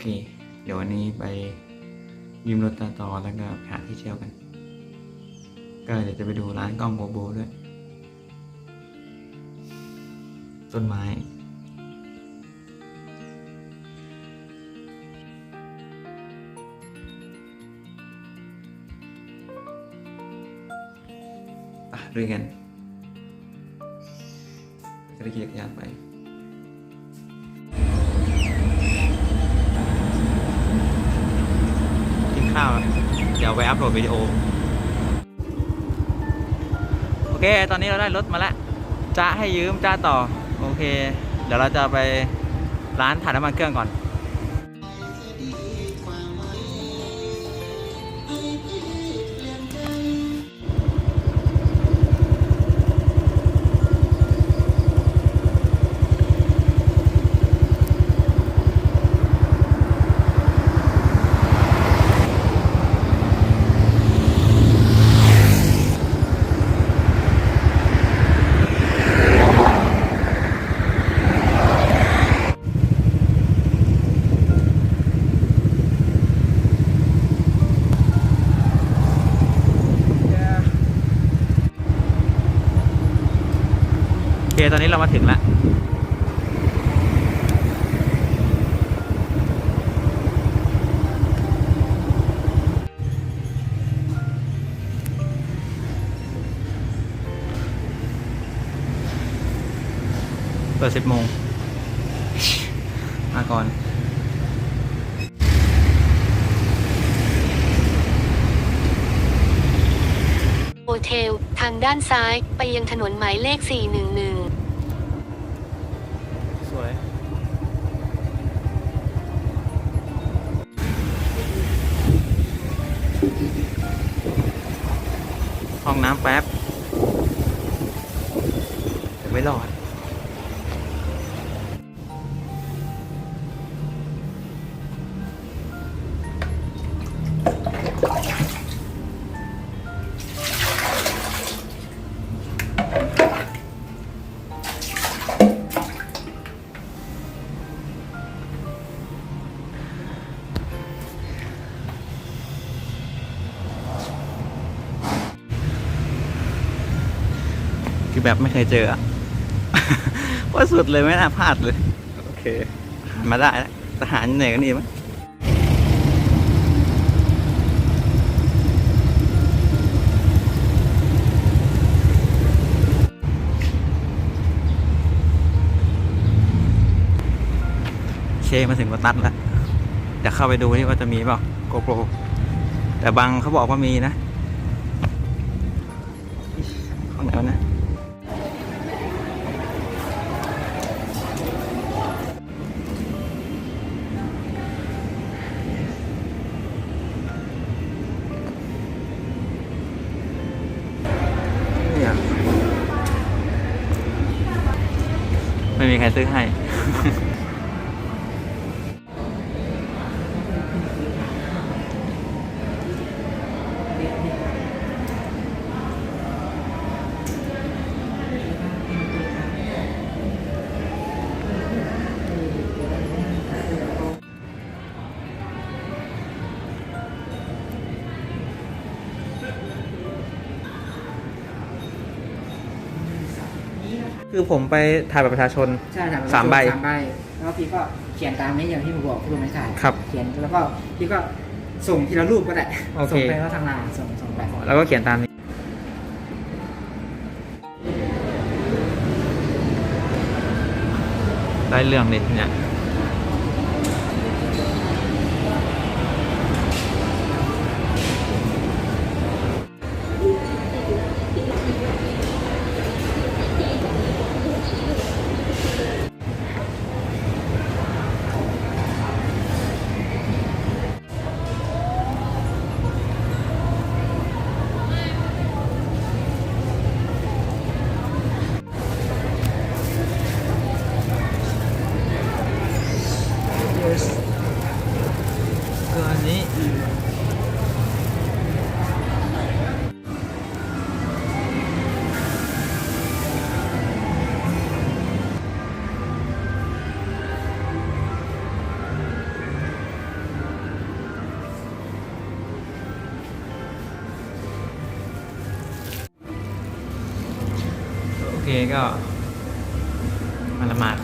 เค เดี๋ยววันนี้ไปยืมรถตาต่อแล้วก็หาที่เที่ยวกัน ก็เดี๋ยวจะไปดูร้านกล้องโบโบด้วย ต้นไม้อะด้วยกันจะได้ขี่จักรยานไป ข้าว เดี๋ยวไปอัพโหลดวิดีโอ โอเค ตอนนี้เราได้รถมาแล้วจ้าให้ยืมจ้าต่อ โอเค เดี๋ยวเราจะไปร้านถ่ายน้ำมันเครื่องก่อน ตอนนี้เรามาถึงแล้วเปิดสิบโมง มาก่อนโฮเทล ทางด้านซ้าย ไปยังถนนหมายเลข 411 ห้อ ยเจออะว่าสุดเลยไม่น่าพลาดเลย โอเค มาได้แล้วทหารเหนื่อยกันนี่มั้งโอเคมาถึงวัดตัดแล้วเดี๋ยวเข้าไปดูนี่ว่าจะมีเปล่าโกโปรแต่บางเขาบอกว่ามีนะ คือผมไปถ่ายบัตรประชาชน ใช่ครับสามใบสามใบแล้วพี่ก็เขียนตามนี้อย่างที่ผมบอกที่ผมไม่ถ่ายครับเขียนแล้วก็พี่ก็ส่งทีละรูปก็ได้โอเค ส่งไปว่าทางไลน์ส่งส่งไปแล้วก็เขียนตามนี้ ได้เรื่องดิเนี่ย ก็มาละหมาด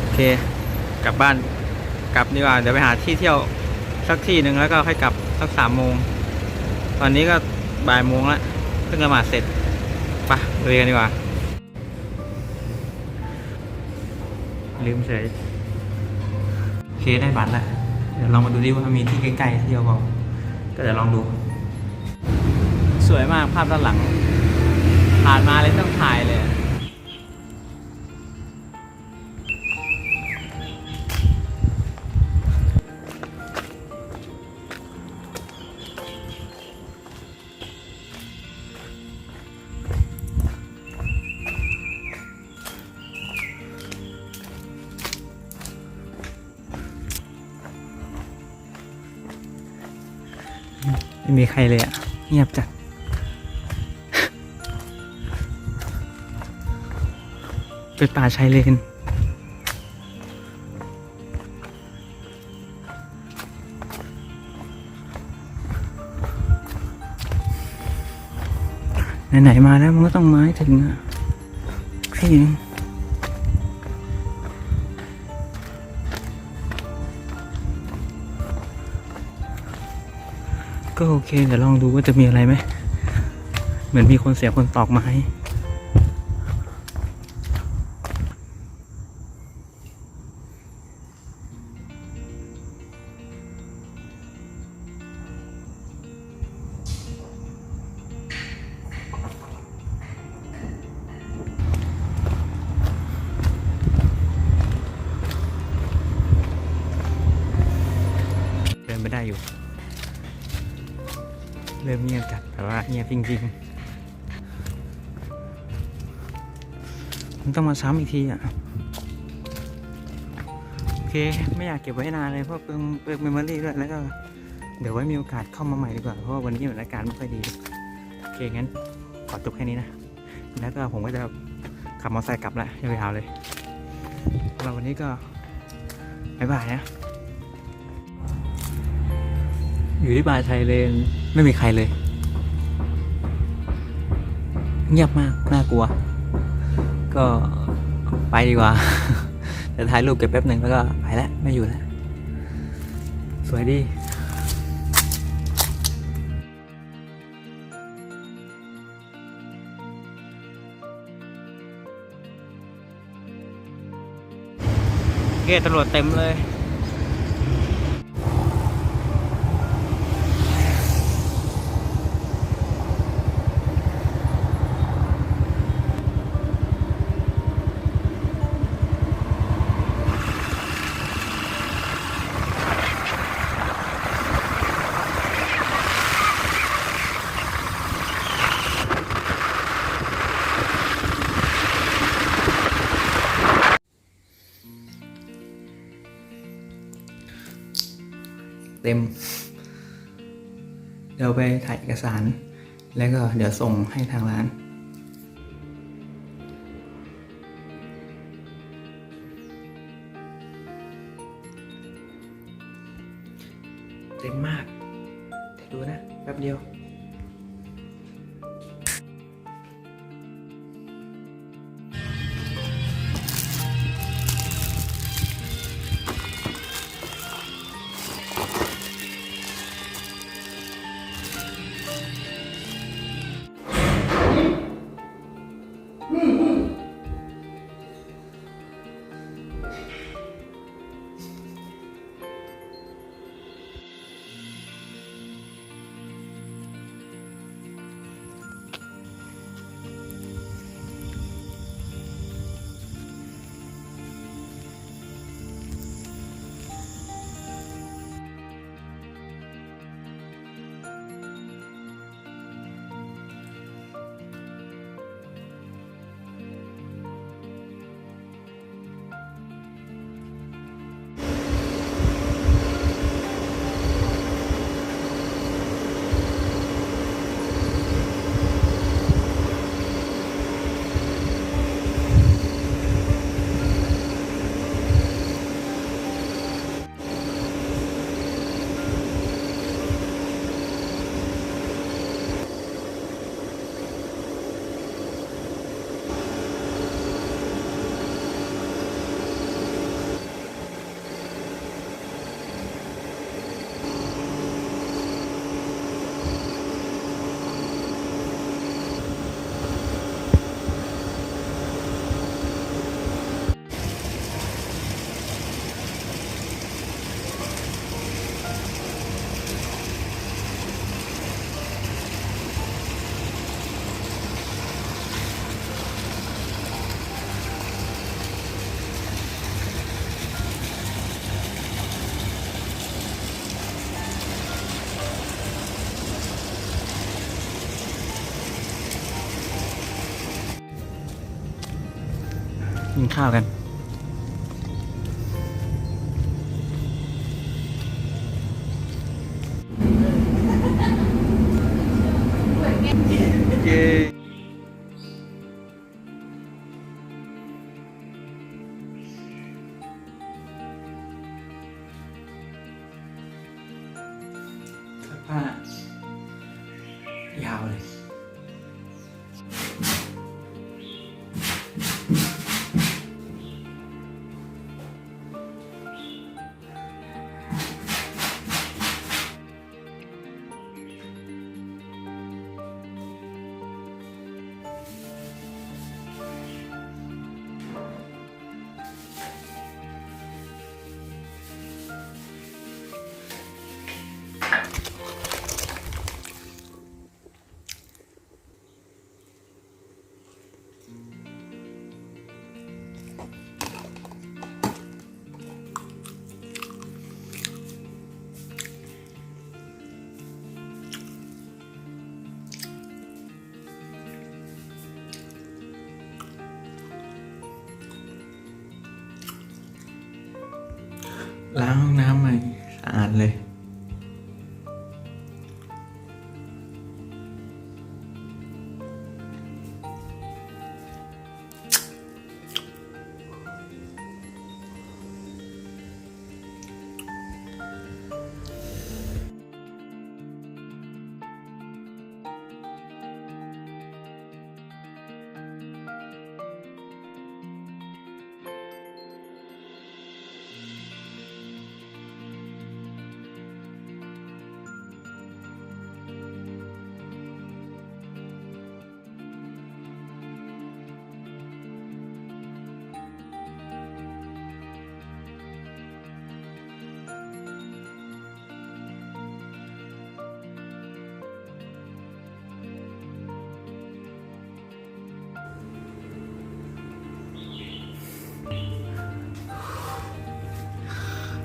โอเค กลับบ้านกลับดีกว่า เดี๋ยวไปหาที่เที่ยวสักที่หนึ่งแล้วก็ค่อยกลับสักสามโมง ตอนนี้ก็บ่ายโมงแล้วเพิ่งละหมาดเสร็จไปะเรียนดีกว่า ลืมเฉย เคได้บัตรแล้วเดี๋ยวลองมาดูดิว่ามีที่ใกล้ๆเที่ยวเปล่าก็เดี๋ยวลองดู สวยมากภาพด้านหลัง ผ่านมาเลยต้องถ่ายเลย ม่มีใครเลยอะเงียบจัด เป็นป่าชายเลนไหนๆมาแล้วมันก็ต้องมาให้ถึงอะพี่ ก็โอเคเดี๋ยวลองดูว่าจะมีอะไรไหม เหมือนมีคนเสียคนตอกไม้ จริงๆมันต้องมาซ้ำอีกทีอะ โอเค ไม่อยากเก็บไว้นานเลยเพราะเปลืองเปลืองเมมโมรี่ด้วยแล้วก็ เดี๋ยวไว้มีโอกาสเข้ามาใหม่ดีกว่า เพราะว่าวันนี้สถาการณ์ไม่ค่อยดี โอเค งั้นขอจบแค่นี้นะ แล้วก็ผมก็จะขับมอเตอร์ไซค์กลับละยาวๆเลยสำหรับวันนี้ก็บ๊ายบายนะ อยู่ที่บาร์ชัยเลน ไม่มีใครเลย เงียบมาก น่ากลัว ก็ไปดีกว่าเดี๋ยวถ่ายรูปเก็บแป๊บหนึ่งแล้วก็ไปแล้วไม่อยู่แล้ว สวยดีเกตตำรวจเต็มเลย เต็ม เดี๋ยวไปถ่ายเอกสาร แล้วก็เดี๋ยวส่งให้ทางร้าน Hmm. ข้าวกัน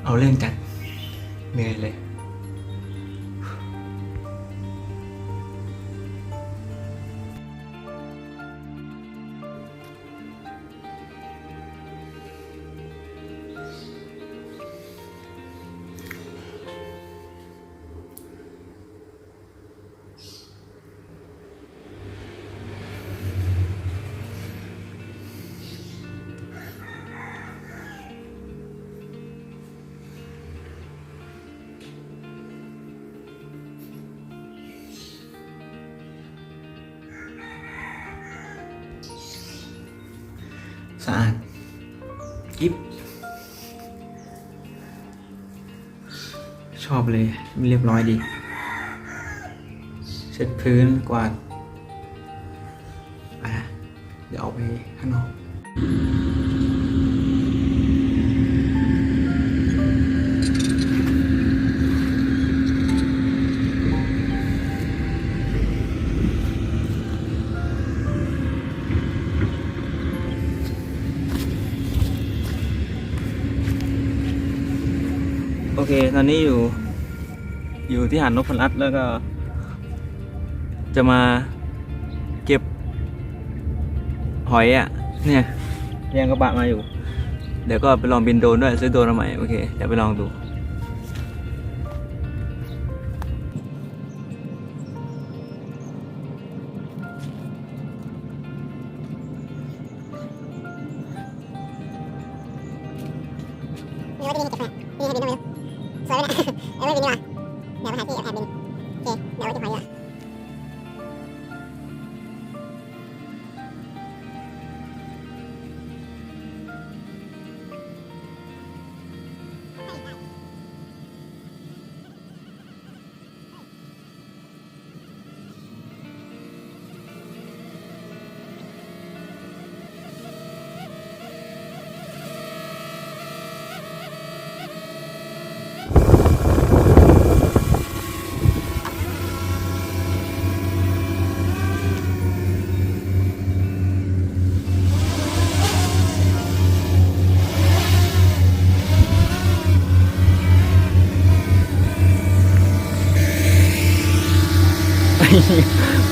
เอาเรื่องจัดเหนื่อยเลย สะอาดกิ๊บชอบเลยเรียบร้อยดี เช็ดพื้นกวาด นี้อยู่ อยู่ที่หาดนพรัตน์แล้วก็ จะมาเก็บ หอยอะ่ะ เนี่ยยังกระบะมาอยู่ เดี๋ยวก็ไปลองบินโดนด้วยซื้อโดรนมาใหม่ โอเคเดี๋ยวไปลองดู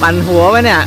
ปั่นหัวไปเนี่ย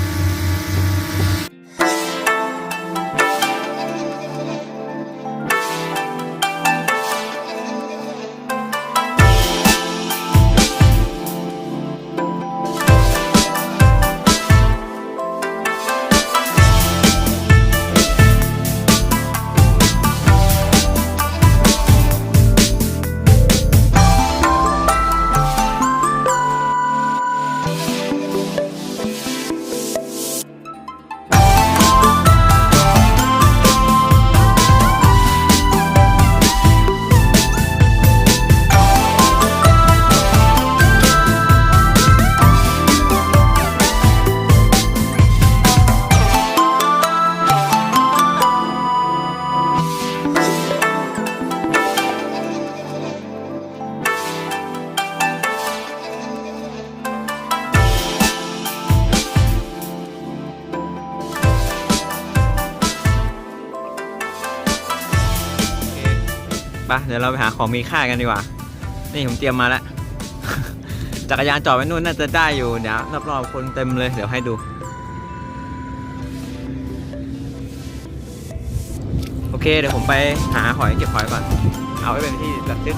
ดี๋ยวเราไปหาของมีค่ากันดีกว่า นี่ผมเตรียมมาแล้ว จักรยานจอดไว้นู่นน่าจะได้อยู่เดี๋ยวรอบๆคนเต็มเลยเดี๋ยวให้ดู โอเคเดี๋ยวผมไปหาหอยเก็บหอยก่อน เอาไว้เป็นที่ระลึก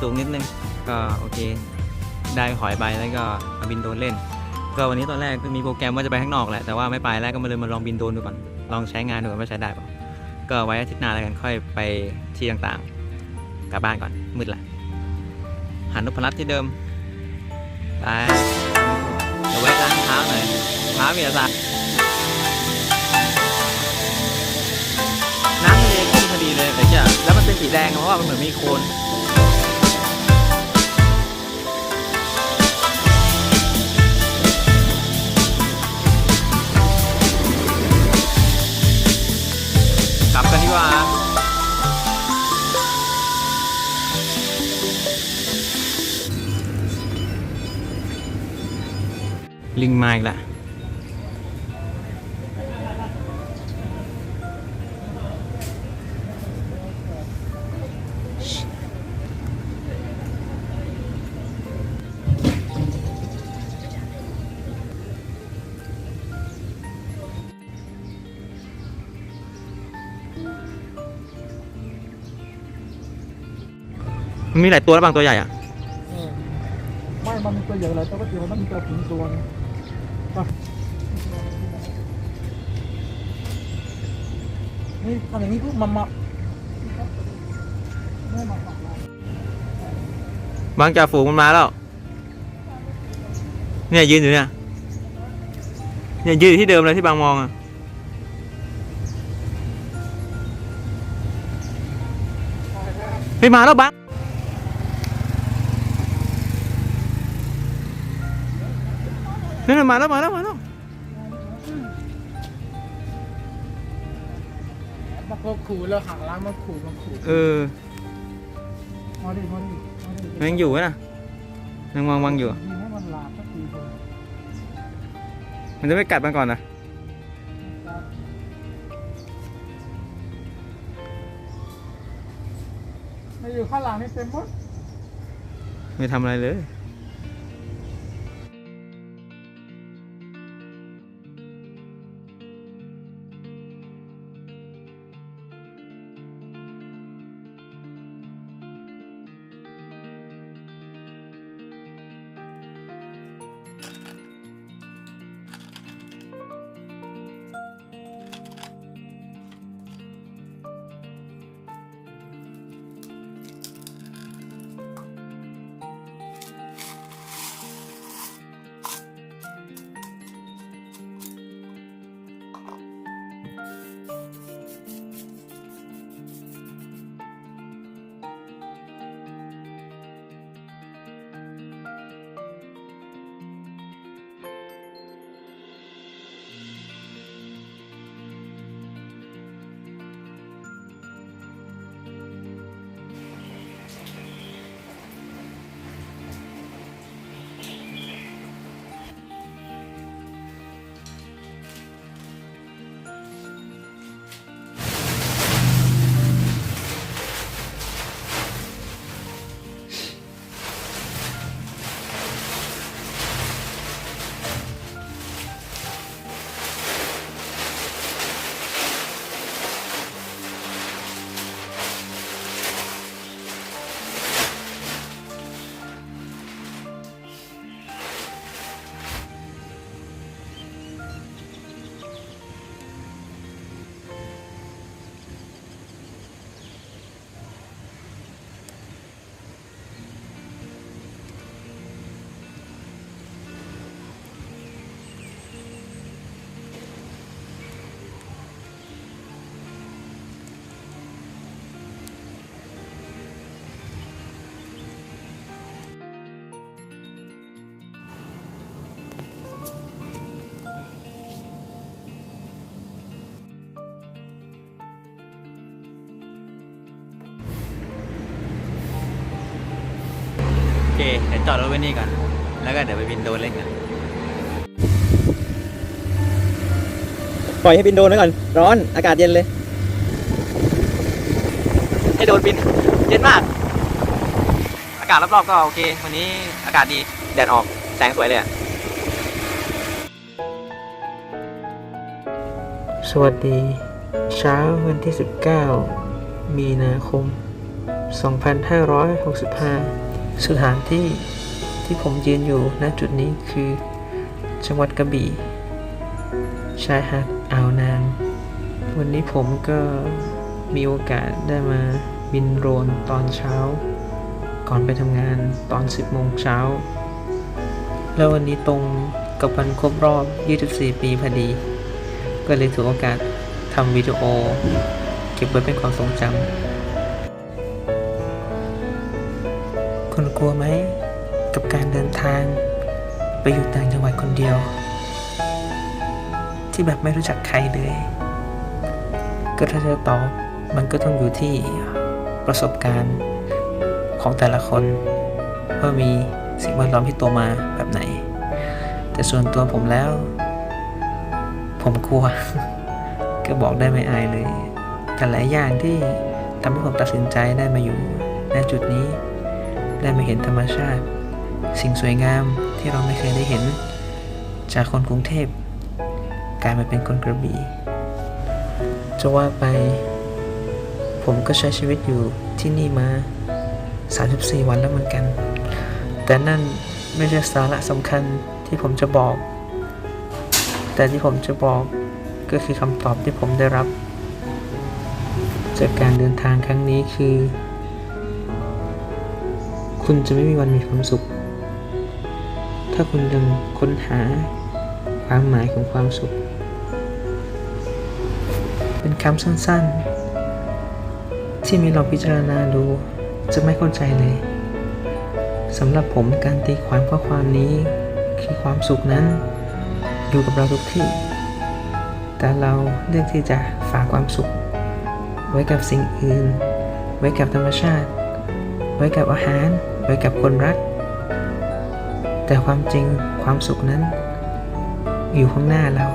มีกระตุกนิดนึง ก็โอเค ได้หอยไปแล้วก็มาบินโดรนเล่น ก็วันนี้ตอนแรกก็มีโปรแกรมว่าจะไปข้างนอกแหละ แต่ว่าไม่ไปแล้วก็มาเลยมาลองบินโดรนดูก่อน ลองใช้งานดูก่อนว่าใช้ได้เปล่าก็ไว้อาทิตย์หน้าแล้วกันค่อยไปที่ต่างๆ กลับบ้านก่อน มืดละหันนพรัตที่เดิมไปเดี๋ยวแวะล้างเท้าหน่อยเท้ามีอะไรสักน้ำทะเลขึ้นพอดีเลยแต่จะแล้วมันเป็นสีแดงเพราะว่ามันเหมือนมีโคลน กว่าลิงมาอีกละ มันมีหลายตัวแล้วบางตัวใหญ่อะไม่มันมีตัวใหญ่หลายตัวก็เดียวมันมีตัวถึงตัวนึงไปนี่ทำอย่างนี้ปุ๊บมันมาไม่มาปักเราบางจ่าฝูงมันมาแล้ว เนี่ยยืนอยู่เนี่ย เนี่ยยืนอยู่ที่เดิมเลยที่บางมองอะ เฮ้ยมาแล้วบังนั่นนะมาแล้วมาแล้วมาแล้วมาก็ขู่แล้วหักล้างมาขู่มาขู่เออมาดิมาดิมาดิมันยังอยู่นะยังวางวางอยู่ยิงให้มันหลาบสักทีเถอะมันจะไม่กัดมันก่อนนะ ข้างหลังนี่เต็มหมด ไม่ทำอะไรเลย จอดรถไว้นี่ก่อน แล้วก็เดี๋ยวไปบินโดรนเล่นกัน ปล่อยให้บินโดรนไว้ก่อน ร้อนอากาศเย็นเลย ให้โดรนบิน เย็นมาก อากาศรอบๆก็โอเค วันนี้อากาศดี แดดออก แสงสวยเลยอะสวัสดี เช้าวันที่ 19 มีนาคม 2565 สถานที่ที่ผมยืนอยู่ณจุดนี้คือ จังหวัดกระบี่ชายหาดอ่าวนาง วันนี้ผมก็มีโอกาสได้มาบินโรนตอนเช้า ก่อนไปทำงานตอน 10โมงเช้า แล้ววันนี้ตรงกับวันครบรอบ 24 ปีพอดี ก็เลยถือโอกาสทำวิดีโอ เก็บไว้เป็นความทรงจำ คุณกลัวไหม กับการเดินทาง ไปอยู่ต่างจังหวัดคนเดียว ที่แบบไม่รู้จักใครเลย ก็ถ้าจะตอบมันก็ต้องอยู่ที่ประสบการณ์ของแต่ละคน ว่ามีสิ่งแวดล้อมที่ตัวมาแบบไหน แต่ส่วนตัวผมแล้ว ผมกลัว ก็บอกได้ไม่อายเลยแต่หลายอย่างที่ทำให้ผมตัดสินใจได้มาอยู่ณจุดนี้ ได้มาเห็นธรรมชาติ สิ่งสวยงามที่เราไม่เคยได้เห็น จากคนกรุงเทพกลายมาเป็นคนกระบี่จะว่าไป ผมก็ใช้ชีวิตอยู่ที่นี่มา 34 วันแล้วเหมือนกัน แต่นั่นไม่ใช่สาระสำคัญที่ผมจะบอก แต่ที่ผมจะบอกก็คือคำตอบที่ผมได้รับ จากการเดินทางครั้งนี้คือ คุณจะไม่มีวันมีความสุข ถ้าคุณยังค้นหาความหมายของความสุข เป็นคำสั้นๆ ที่มีเราพิจารณาดูจะไม่เข้าใจเลยสำหรับผมการตีความข้อความนี้คือความสุขนั้น อยู่กับเราทุกที่ แต่เราเลือกที่จะฝากความสุข ไว้กับสิ่งอื่น ไว้กับธรรมชาติ ไว้กับอาหาร ไว้กับคนรัก แต่ความจริงความสุขนั้น อยู่ข้างหน้าเรา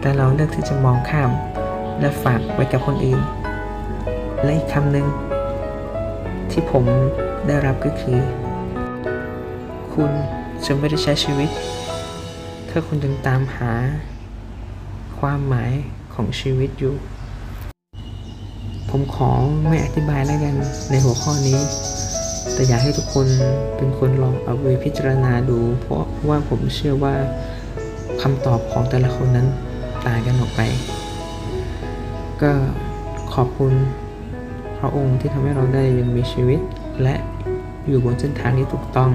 แต่เราเลือกที่จะมองข้าม และฝากไว้กับคนอื่น และอีกคำหนึ่งที่ผมได้รับก็คือ คุณจะไม่ได้ใช้ชีวิต ถ้าคุณยังตามหา ความหมายของชีวิตอยู่ ผมขอไม่อธิบายแล้วกันในหัวข้อนี้ แต่อยากให้ทุกคนเป็นคนลองเอาไปพิจารณาดู เพราะว่าผมเชื่อว่าคำตอบของแต่ละคนนั้นต่างกันออกไป ก็ขอบคุณพระองค์ที่ทำให้เราได้ยังมีชีวิต และอยู่บนเส้นทางที่ถูกต้อง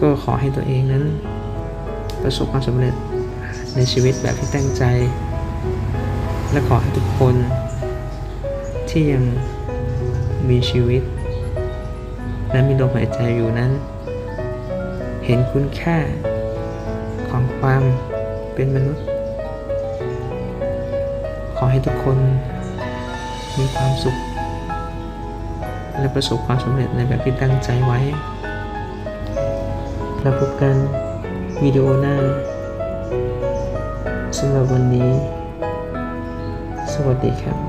ก็ขอให้ตัวเองนั้น ประสบความสำเร็จในชีวิตแบบที่ตั้งใจ และขอให้ทุกคนที่ยังมีชีวิต และมีลมหายใจอยู่นั้น เห็นคุณค่าของความเป็นมนุษย์ ขอให้ทุกคนมีความสุข และประสบความสำเร็จในแบบที่ตั้งใจไว้ แล้วพบกันวิดีโอหน้าสำหรับวันนี้ สวัสดีครับ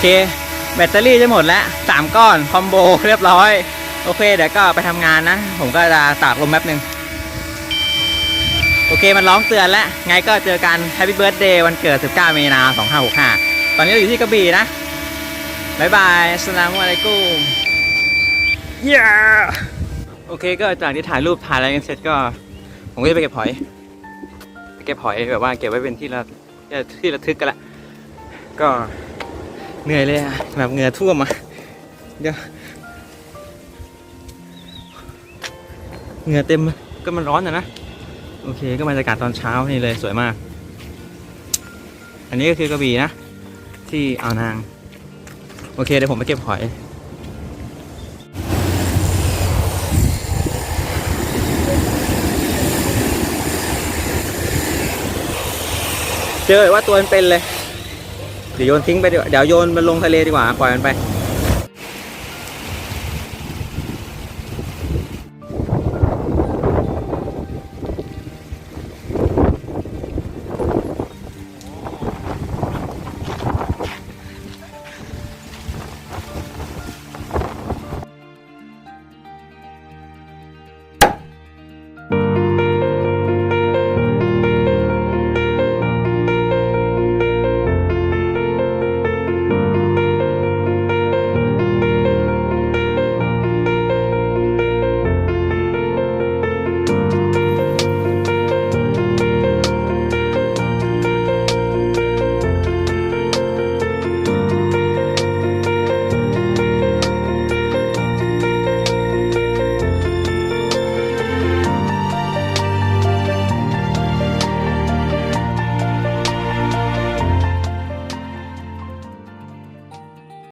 เค แบตเตอรี่จะหมดแล้วสามก้อน คอมโบเรียบร้อย โอเค เดี๋ยวก็ไปทำงานนะ ผมก็จะตากลมแป๊บหนึ่งโอเค มันร้องเตือนแล้ว ไงก็เจอกัน Happy Birthday วันเกิด 19 มีนา2565 ตอนนี้เราอยู่ที่กระบี่นะบายบายสลามอะลัยกุมเย้โอเค ก็จากที่ถ่ายรูปถ่ายอะไรกันเสร็จก็ ผมก็จะไปเก็บหอยไปเก็บหอยแบบว่าเก็บไว้เป็นที่ระที่ระทึกกันละก็ เหนื่อยเลยอะแบบเหงื่อท่วมอะเดี๋ยวเหงื่อเต็มก็มันร้อนอะนะ โอเคก็บรรยากาศตอนเช้านี่เลยสวยมาก อันนี้ก็คือกระบี่นะ ที่อ่าวนาง โอเคเดี๋ยวผมไปเก็บหอยเจอว่าตัวมันเป็นเลย ดี๋ยวโยนทิ้งไปดีกว่าเดี๋ยวโยนมันลงทะเลดีกว่าปล่อยมันไป